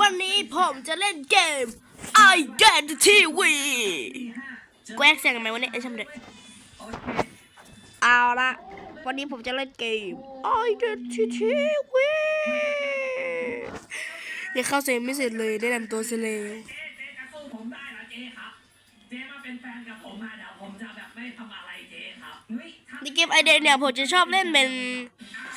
วันนี้ผมจะเล่นเกม Identity V แกล้งเสียงทำไมวะเนี่ยไอ้ช่างเด็กเอาละวันนี้ผมจะเล่นเกม Identity V ยังเข้าเซมไม่เสร็จเลยได้นำตัวเสร็จเลยเจ๊มาเป็นแฟนกับผมมาเดี๋ยวผมจะแบบไม่ทำอะไร ในเกมไอเดนเนี่ยผมจะชอบเล่นเป็น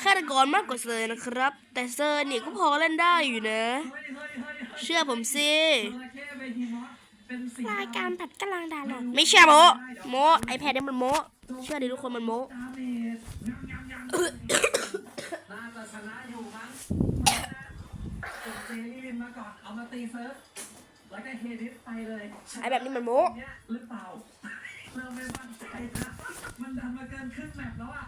ฆาตกรมากกว่าเซอร์นะครับ แต่เซอร์เนี่ยก็พอเล่นได้อยู่นะเฮ้ยเฮ้ยเฮ้ยเฮ้ยเชื่อผมสิจระเข้เบฮีมอสเป็นสีรายการผัดกำลังดาวน์โหลดไม่เชื่อโมโมไอแพดเนี่ยมันโมเชื่อดิทุกคนมันโมดาเมจยังยังยังน่าจะชนะอยู่มั้งส่งเจลี่ลินมาก่อนเอามาตีเซิร์ฟแล้วก็เฮดิสไปเลยไอแบบนี้มันโมเนี่ยหรือเปล่า เริ่มไม่มั่นใจนะมันดันมาเกินครึ่งแมปแล้วอะ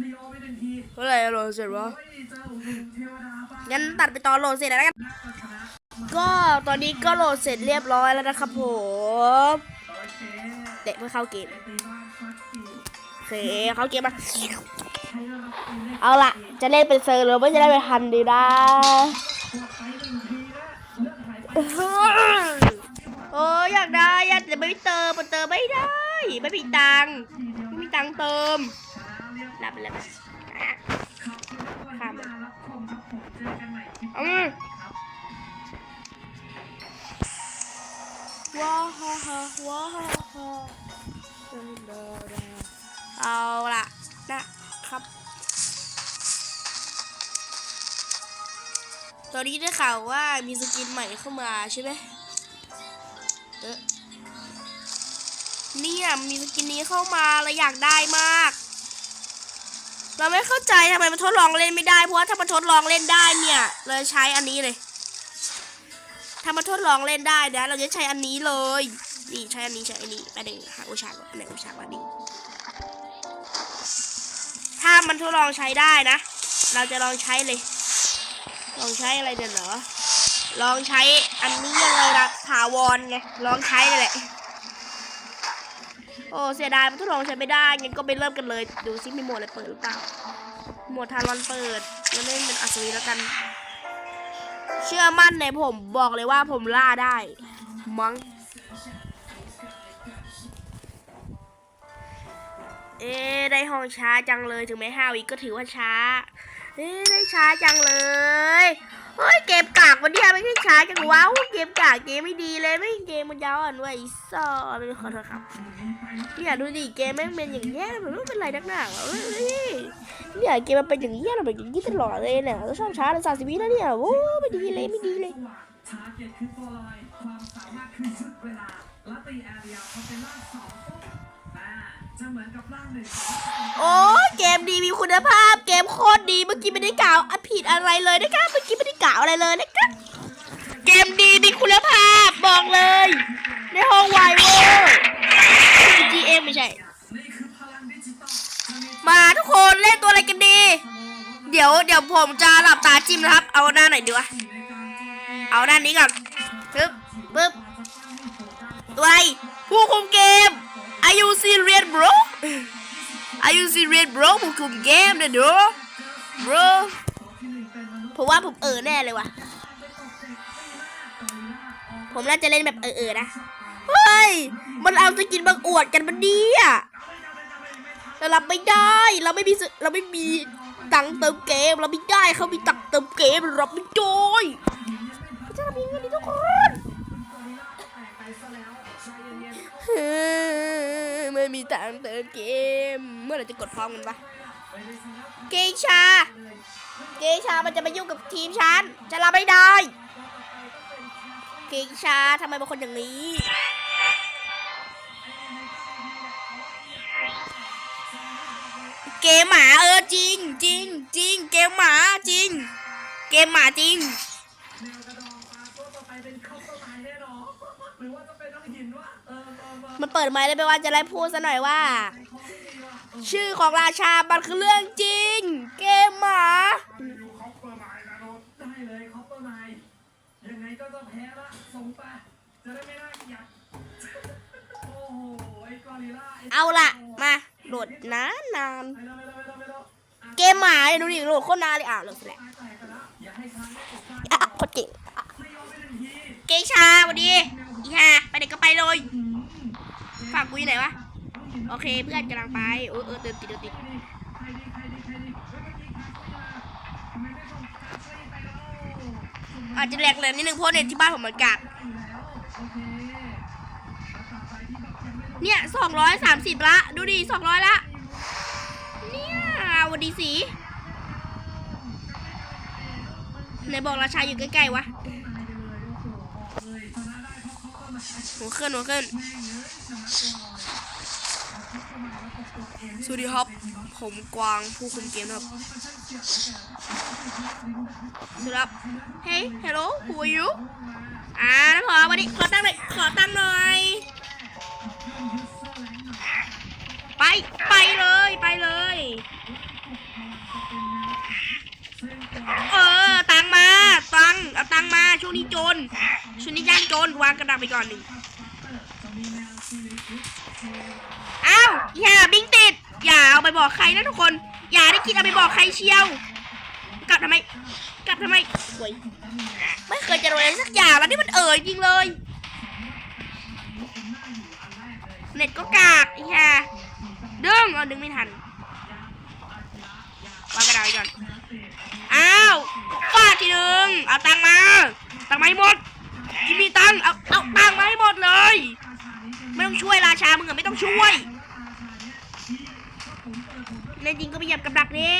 ลีโอไปหนึ่งทีเท่าไหร่โหลดเสร็จวะโอ้ยเจอหุ่นเทวดาบ้างั้นตัดไปตอนโหลดเสร็จแล้วกันน่าจะชนะก็ตอนนี้ก็โหลดเสร็จเรียบร้อยแล้วนะครับผมโอเคเตะเพื่อเข้าเกมตีบ้านสักทีโอเคเข้าเกมมาให้เราตีได้เอาล่ะ จะเล่นเป็นเซอร์หรือว่าจะได้ไปทันดีนะหมดไปหนึ่งทีนะเลือดหายไป โอ้ยอยากได้อยากแต่ไม่เติมมันเติมไม่ได้ ไม่มีตังไม่มีตังเติมรับไปแล้วขอบคุณทุกคนที่มามครับผมเจอกันใหม่คลิปอืมว้าฮ่าฮ่าว้าฮ่าฮ่าเอาละนะครับตอนนี้ได้ข่าวว่ามีสกินใหม่เข้ามาใช่ไหมเออ เนี่ยมีสกินนี้เข้ามาเราอยากได้มาก เราไม่เข้าใจทำไมมันทดลองเล่นไม่ได้ เพราะว่าถ้ามันทดลองเล่นได้เนี่ยเราจะใช้อันนี้เลย ถ้ามันทดลองเล่นได้นะเราจะใช้อันนี้เลย นี่ใช้อันนี้ใช้อันนี้ไปหนึ่งหาอุชาก่อนอันไหนอุชาก่อนนี่ถ้ามันทดลองใช้ได้นะ เราจะลองใช้เลย ลองใช้อะไรเดี๋ยวเหรอลองใช้อันนี้เลยนะถาวรไงลองใช้เลยแหละ โอ้เสียดายมันทดลองใช้ไม่ได้งั้นก็ไปเริ่มกันเลย ดูซิมีโหมดอะไรเปิดหรือเปล่าโหมดทารอนเปิดแล้วเล่นเป็นอัศวินแล้วกัน เชื่อมั่นในผมบอกเลยว่าผมล่าได้ มั้งเอ๊ได้ห้องช้าจังเลยถึงแม้ห้าวิก็ถือว่าช้า เอ๊ได้ช้าจังเลยเฮ้ยเกมกากวันนี้ไม่ใช่ช้าจังว้าวเกมกากเกมไม่ดีเลยไม่เกมมันยาวอ่อนไว้ยซอไม่ขอโทษครับ เนี่ยดูดิเกมแม่งเป็นอย่างเงี้ยมันไม่เป็นไรนักหนาเฮ้ยเนี่ยเกมมันเป็นอย่างเงี้ยเราเป็นอย่างงี้ตลอดเลยเนี่ยเราชอบช้าเลยสามสิบวิแล้วเนี่ยโอ้ไม่ดีเลยไม่ดีเลยโอ้เกมดีมีคุณภาพ เกมโคตรดีเมื่อกี้ไม่ได้กล่าวผิดอะไรเลยนะครับเมื่อกี้ไม่ได้กล่าวอะไรเลยนะครับเกมดีมีคุณภาพบอกเลย ในห้องไวเวอร์ GM ไม่ใช่ มาทุกคนเล่นตัวอะไรกันดี เดี๋ยวเดี๋ยวผมจะหลับตาจิ้มนะครับ เอาหน้าไหนดีวะ เอาหน้านี้ก่อนปึ๊บปึ๊บตัวอะไรผู้คุมเกม Are you serious bro Are you serious bro ผู้คุมเกมเด้อ bro ที่หนึ่งเป็นมนุษย์ผมว่าผมเออแน่เลยว่ะ ผมน่าจะเล่นแบบเออเออๆนะ เฮ้ย มันเอาสกินบางอวดกันมันดีอะเรารับไม่ได้ เราไม่มีสเราไม่มีตังค์เติมเกม เราไม่ได้เขามีตังค์เติมเกมเราไม่ได้จะทำยังไงดีทุกคนไปซะแล้วใจเย็นเฮ้ยไม่มีตังค์เติมเกม เมื่อไหร่จะกดพร้อมกันปะเกชา เกชา มันจะมายุ่งกับทีมฉัน จะรับไม่ได้ เกชาทำไมเป็นคนอย่างนี้ เกมหมาเออจริงจริงจริงเกมหมาจริง เกมหมาจริงแนวกระดองปลาตัวต่อไปเป็นข้าวต้มลายแน่นอนหรือว่าจะเป็นน้องหินวะเออเออเออมันเปิดไมค์เลยไปว่าจะไล่พูดซะหน่อยว่าชื่อของราชามันคือเรื่องจริง เกมหมาดูคอปเปอร์ไลน์นะโนตได้เลยคอปเปอร์ไลน์ยังไงก็จะแพ้ละส่งไปจะได้ไม่น่าเกลียดโอ้โหไอ้กอริลล่าไอ้เอาละมา โหลดนานนานเกมหมาเนี่ยดูดิโหลดโคตรนานเลยอะโหลดเสร็จแล้วตายแต่ละอย่าให้ทางได้ตกได้อะโคตรเก่งเกชาสวัสดีอีห่าไปไหนก็ไปเลยฝากกูอยู่ไหนวะโอเคเพื่อนกำลังไปเออเออเดินติดเดินติดเฮ้ยเมื่อาสซี่มาทำไมไม่ส่งคาสซี่ไปแล้วอาจจะแหลกเลยนิดนึงเพราะเน็ตที่บ้านผมมันกาก เนี่ยสองร้อยสามสิบละ ดูดิสองร้อยละ เนี่ยวันดีสีไหนบอกราชาอยู่ใกล้ๆวะตายไปเลยโอ้โหบอกเลยชนะได้เพราะเขาก็มาหัวขึ้นหัวขึ้นแม่งเลยชนะก่อนสวัสดีครับ ผมกวางผู้คุมเกมครับสวัสดีครับ Hey hello who are you อ่าน้ำหอมวันนี้ขอตั้งหน่อยขอตั้งหน่อย ไปไปเลยไปเลย เออ ตังมาตังเอาตังมาช่วงนี้โจรช่วงนี้ย่างโจรวางกระดาษไปก่อนหนึ่งอ้าวอย่าบิงติด อย่าเอาไปบอกใครนะทุกคน อย่าได้คิดเอาไปบอกใครเชียว กลับทำไม กลับทำไมโวยไม่เคยจะโดนอะไรสักอย่างแล้วนี่มันเอ่ยจริงเลย เน็ตก็กากอีห่า ดึงเอาดึงไม่ทันวางกระดาษก่อน อ้าวฟาดทีหนึ่งเอาตังมา ตังค์มาให้หมดที่มีตังเอาเอาตังมาให้หมดเลย ไม่ต้องช่วยราชามึงอะไม่ต้องช่วยในจริงก็ไปเหยียบกับดักดิ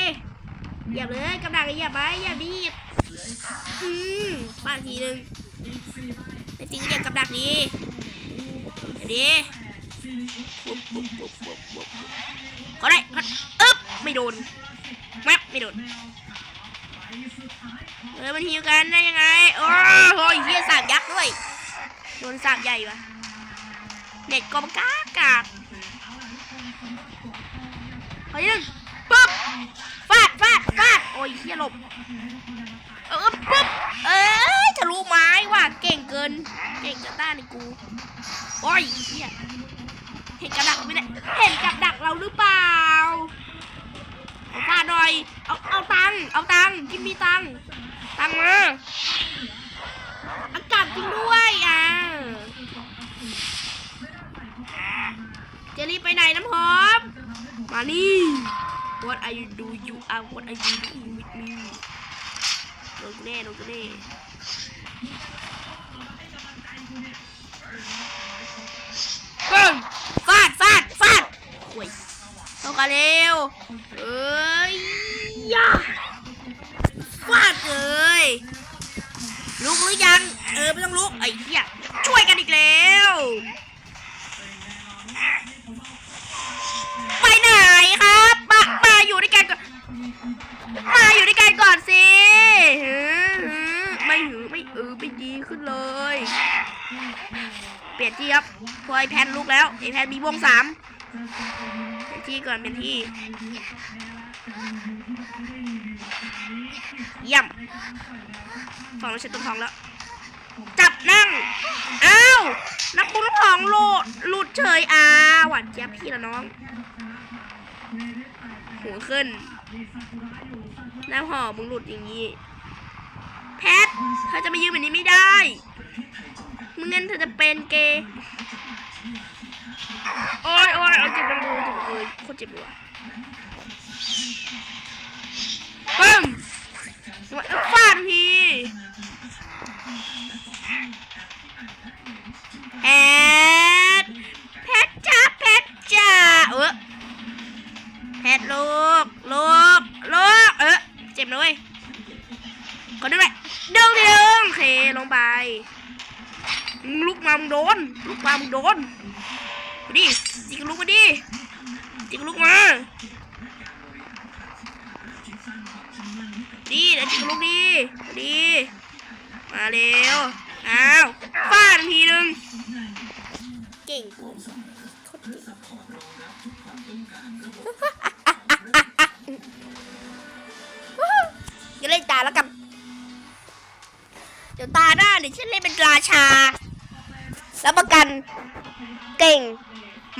เหยียบเลยกับดักเหยียบไปเหยียบดิอืมฟาดทีหนึ่งในจริงก็เหยียบกับดักดิเดี๋ ก็ได้ก็อึ๊บไม่โดนแมบไม่โดนเออมันหิวกันได้ยังไงโอ้โหเฮียสามยักษ์ด้วยโดนสามใหญ่ปะเน็ตกอมกากากเฮ้ยนึงปุ๊บฟาดฟาดฟาดโอ้ยเฮียหลบเออปุ๊บเอ้ยทะลุไม้ว่ะเก่งเกิน เก่งกระต้านในกูโอ้ยเฮีย เห็นกับดักไม่ได้เห็นกับดักเราหรือเปล่าเอาฟาดหน่อยเอาเอาตังเอาตังกินมีตังตังมาอากาศจริงด้วยอะจะรีบไปไหนน้ำหอมมานี่ What are you do you are what are you doing with me โดนกูแน่โดนกูแน่ ต้องกันเร็วเอ้ยยาฟาดเลยลุกหรือยัง เออไม่ต้องลุกไอ้เหี้ยช่วยกันอีกแล้ว ไปไหนครับมามาอยู่ด้วยกันก่อนมาอยู่ด้วยกันก่อนสิหือหือไม่หือไม่เออไม่ดีขึ้นเลย เปลี่ยนที่ครับพอไอแพนลุกแล้วไอแพนมีวงสามเปลี่ยนที่ ก่อนเป็นที่เยี่ยมฝั่งเราใช้ต้นทองแล้ว จับนั่ง อ้าวนักบุญทองโลดหลุดเฉยอาหวานเจี๊ยบพี่ละน้องหัวขึ้นน้ำหอมมึงหลุดอย่างนี้ แพทเธอจะมายืนแบบนี้ไม่ได้ มึงงั้นเธอจะเป็นเกย์ โอ้ยโอ้ยเอาจิบจังเลยเจ็บเลยโคตรจิบเลยปึ้งฟาดที มาเร็ว อ้าวฟาดทีนึงเก่งกูโคตรเก่งอย่าเล่นตาแล้วกัน เดี๋ยวตาหน้าเดี๋ยวฉันเล่นเป็นราชา แล้วประกัน เก่ง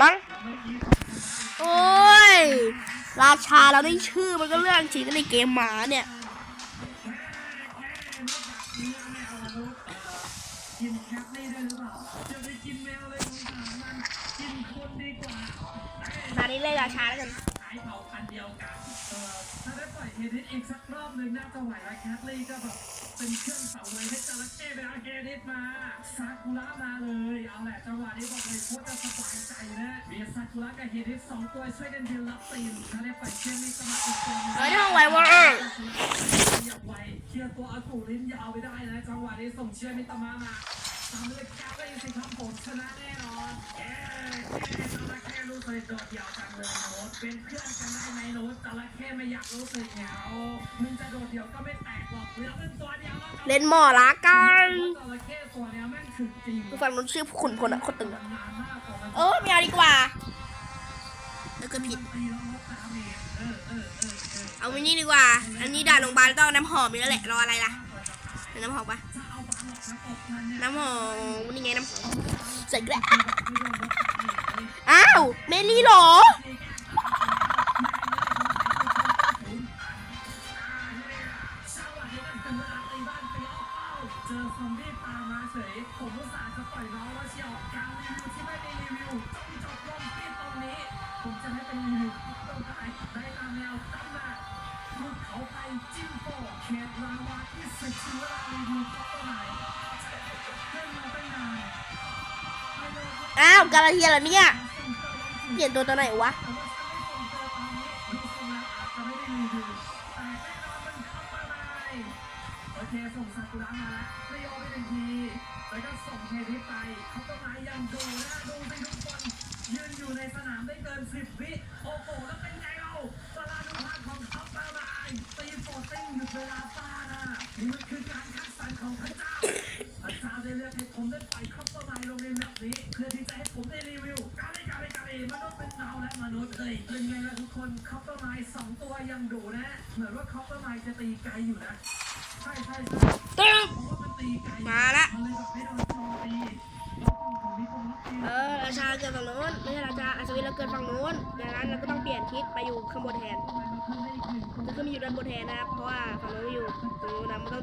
มั้ง โอ้ย ราชาเราได้ชื่อมันก็เรื่องจริงในเกมหมาเนี่ย กินแคปนี่ด้หรือเปล่าอย่าไปกินแมวเลยสงสารมันกินคนดีกว่า ตอนนี้เล่นราชาแล้วกัน เผ่าพันธุ์เดียวกันเออถ้าได้ปล่อยเฮดิสอีกสักรอบหนึ่งน่าจะไหวแล้วแคทลี่ก็แบบเป็นเครื่องเสาเลยให้จระเข้ไปเอาเฮดิสมาซากุระมาเลยเอาแหละจังหวะนี้บอกเลยโคตรจะสบายใจนะมีซากุระกับเฮดิสสองตัวช่วยกันยืนรับตีนถ้าได้ปล่อยเช่นนี้ก็มาอีกตัวหนึ่งเฮ้ยทำไววะเอออย่าไวเคลียร์ตัวอากูลิ้นยาวไปได้นะจังหวะนี้ส่งเชียร์มิตรมามา ตามเลยกาเลยสิครับผมชนะแน่นอนเย้แค่จระเข้รู้สึกโดดเดี่ยวจังเลยโน้ตเป็นเพื่อนกันได้ไหมโน้ตจระเข้ไม่อยากรู้สึกเหงามึงจะโดดเดี่ยวก็ไม่แตกหรอกเหลือเป็นตัวเดียวแล้วเล่นหมอละกันจระเข้ตัวเนี้ยแม่งถึงจริงฟังนู้นชื่อขุนพลอะโคตรตึงอะนานมากกว่ามันเออไม่เอาดีกว่าแล้วก็ผิดตีแล้วลดดาเมจเออเออเออเออเอามินี่ดีกว่า อันนี้ด่าโรงพยาบาลต้องเอาน้ำหอมนี่แล้วแหละ รออะไรล่ะเป็ นน้ำหอมปะจะเอาบางหลอกนะตบมันเนี่ยน้ำหอมนี่ไงน้ำหอมใส่กระอ้าวเมลี่เหรอ สุดชื่อว่ารีวิวเขาตัวไหนเล่นมาตั้งนานไม่เลยครับอ้าวกาลาเทียเหรอเนี่ย เปลี่ยนตัวตัวไหนวะ มันคือการคัดสรรของพระเจ้า พระเจ้าได้เลือกให้ผมได้ไปล่อยคอปเปอร์ไมล์ลงในแมปนี้ เพื่อที่จะให้ผมได้รีวิว กาเลยกาเลยกาเลยมนุษย์เป็นเงาและมนุษย์เลยเป็นไงล่ะทุกคนคอปเปอร์ไมล์สองตัวยังดุ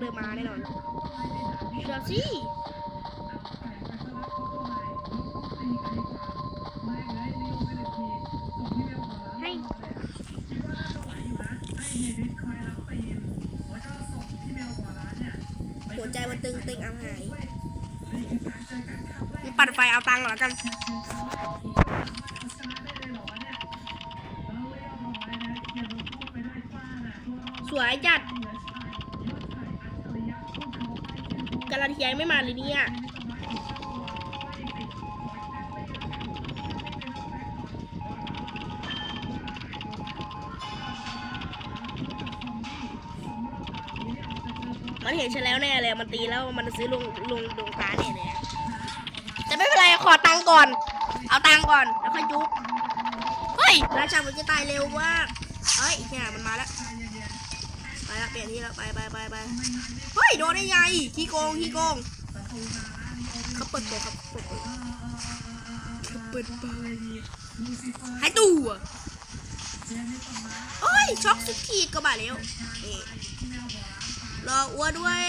เดินมาแน่นอนเชื่อสิให้หัวใจมันตึงตึงเอาหายมันปัดไฟเอาตังค์เหรอกัน กาลาเทียยไม่มาเลยเนี่ยมันเห็นฉันแล้วแน่เลย มันตีแล้วมันซื้อลงลงดวงตาแน่เลยอะแต่ไม่เป็นไร ขอตังก่อน เอาตังก่อน แล้วค่อยจุ๊บ เฮ้ยราชามันจะตายเร็วมากเฮ้ยเนี่ยมันมาแล้ว เปลี่ยนที่แล้วไปไปไปไปเฮ้ยโดนได้ไงขี้โกงขี้โกงเขาเปิดตัวครับเปิดตัวเขาเปิดตัวหายตัวโอ้ยช็อกสุดขีดก็บาแล้วรออ้วด้วย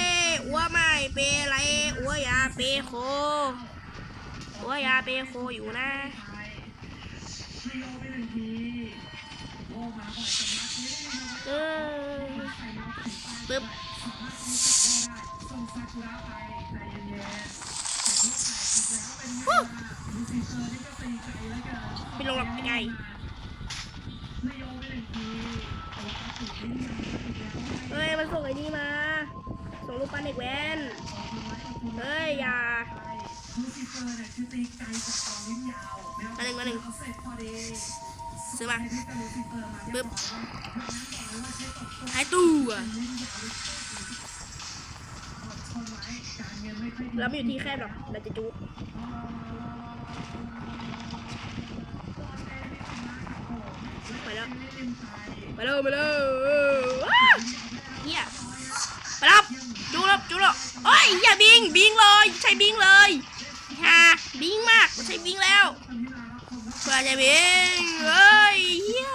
อ้วไม่เปอะไรอ้วยาเปโคอ้วยาเปโคอยู่นะเออ ปึ๊บไปลงหลับไงเฮ้ย มันส่งไอ้นี่มา ส่งรูปปั้นเด็กแว้น เฮ้ย อย่ามาหนึ่งมาหนึ่ง ซื้อมาปึ๊บหายตัวแล้วไม่อยู่ที่แคบหรอกเราจะจุ๊ไปแล้วไปเลยไปเลยว้าเฮียไปแล้วจุ๊บจุ๊บแล้วเฮ้ยอย่าบิงบิงเลย ใช้บิงเลยฮ่าบิงมากใช้บิงแล้ว เพื่อจะบิงเฮ้ยเฮีย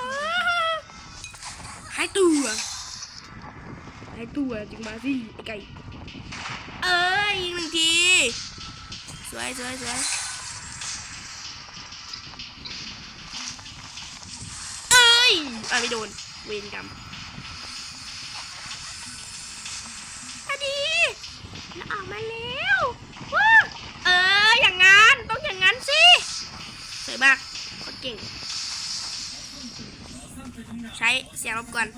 หายตัวหายตัวจึงมาสิไอ้ไก่เอ้ยยิงหนึ่งทีวยสวยสวยเอ้ยอะไม่โดนเวรกรรมอะดีแล้วออกมาแล้วว้าเอออย่างงั้นต้องอย่างงั้นสิสวยมาก เก่ง ใช้เสียงรบกวน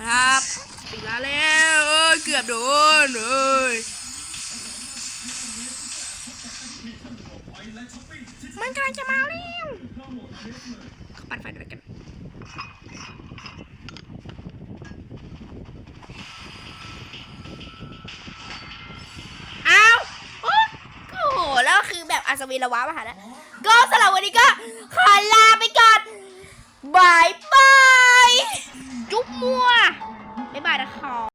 ครับปิดแล้วแล้วเกือบโดนเอ้ยมันกำลังจะมาแล้วเขาปัดไฟด้วยกันอ้าวโอ้โหแล้วคือแบบอัศวินละวะมาหานะ ก็สำหรับวันนี้ก็ขอลาไปก่อนบายบายจุ๊บมัวบ๊ายบายนะคะ